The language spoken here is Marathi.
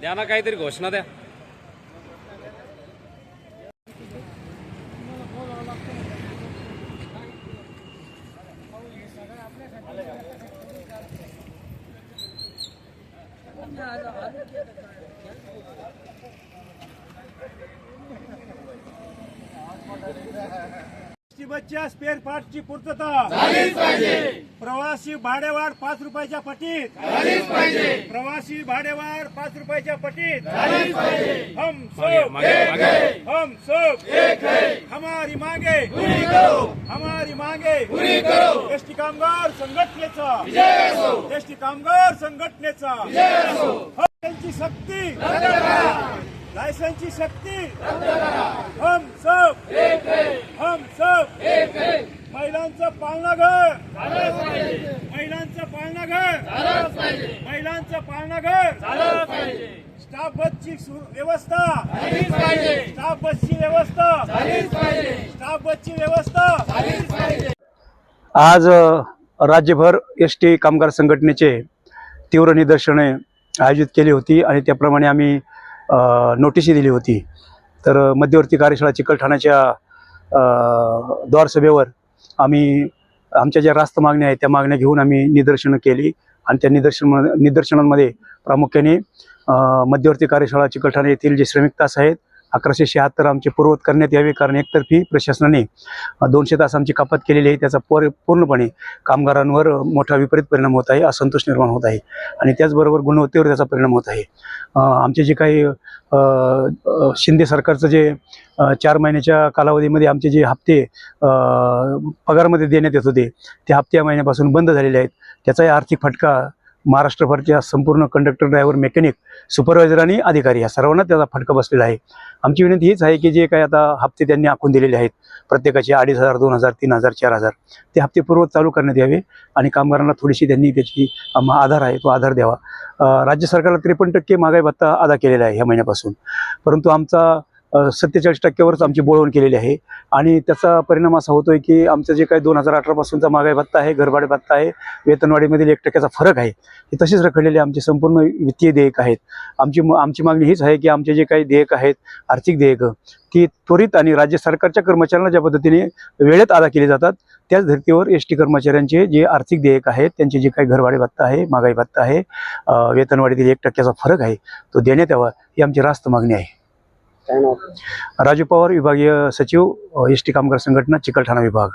द्या ना काहीतरी घोषणा द्या. बसच्या स्पेअर पार्टची पूर्तता. प्रवासी भाडेवाढ पाच रुपयाच्या पटीत. प्रवासी भाडेवाढ पाच रुपयाच्या पटीत. हम सब. मागे मागे. हम सब. हमारी मागे. हमारी मागे. एसटी कामगार संघटनेचा. एसटी कामगार संघटनेचा. लायसनची सक्ती लायसनची सक्ती हम सब हम सब महिलांचं पालनाघर महिलांचं पालनाघर महिलांचं पालनाघर स्टाफ बसची व्यवस्था. स्टाफ बसची व्यवस्था. स्टाफ बसची व्यवस्था. आज राज्यभर एस टी कामगार संघटनेचे तीव्र निदर्शने आयोजित केली होती आणि त्याप्रमाणे आम्ही नोटीसही दिली होती. तर मध्यवर्ती कार्यशाळा चिकलठाण्याच्या अ, द्वारसभेवर आम्ही आमच्या ज्या रास्त मागण्या आहेत त्या मागण्या घेऊन आम्ही निदर्शनं केली. आणि त्या निदर्शन निदर्शनांमध्ये प्रामुख्याने मध्यवर्ती कार्यशाळा चिकलठाणे येथील जे श्रमिक तास आहेत अकराशे शहात्तर आमचे पूर्वत करण्यात यावे कारण एकतर्फी प्रशासनाने दोनशे तास आमची कपात केलेली आहे. त्याचा पर पूर्णपणे कामगारांवर मोठा विपरीत परिणाम होत आहे असंतोष निर्माण होत आहे. आणि त्याचबरोबर गुणवत्तेवर त्याचा परिणाम होत आहे. आमचे जे काही शिंदे सरकारचं जे चार महिन्याच्या कालावधीमध्ये आमचे जे हप्ते पगारमध्ये देण्यात येत होते ते हप्ते या महिन्यापासून बंद झालेले आहेत. त्याचाही आर्थिक फटका महाराष्ट्रभरच्या संपूर्ण कंडक्टर ड्रायव्हर मेकॅनिक सुपरवायझर आणि अधिकारी या सर्वांना त्याचा फटका बसलेला आहे. आमची विनंती हीच आहे की जे काही आता हप्ते त्यांनी आखून दिलेले आहेत प्रत्येकाचे अडीच हजार दोन हजार तीन हजार चार हजार ते हप्तेपूर्व चालू करण्यात यावे आणि कामगारांना थोडीशी त्यांनी त्याची आधार आहे तो आधार द्यावा. राज्य सरकारला त्रेपन्न टक्के महागाई भत्ता अदा केलेला आहे ह्या महिन्यापासून. परंतु आमचा सत्तेचाळीस टक्क्यावरच आमची बोळवण केलेली आहे. आणि त्याचा परिणाम असा होतोय की आमचं जे काही दोन हजार अठरापासूनचा महागाई भत्ता आहे घरभाडे भत्ता आहे वेतनवाढीमधील एक टक्क्याचा फरक आहे हे तसेच रखडलेले आमचे संपूर्ण वित्तीय देयक आहेत. आमची आमची मागणी हीच आहे की आमचे जे काही देयक आहेत आर्थिक देयकं ती त्वरित आणि राज्य सरकारच्या कर्मचाऱ्यांना ज्या पद्धतीने वेळेत अदा केली जातात त्याच धर्तीवर एस टी कर्मचाऱ्यांचे जे आर्थिक देयक आहेत त्यांचे जे काही घरभाडे भत्ता आहे महागाई भत्ता आहे वेतनवाढीतील एक टक्क्याचा फरक आहे तो देण्यात यावा ही आमची रास्त मागणी आहे. राजू पवार विभागीय सचिव एस टी कामगार संघटना चिकलठाणा विभाग.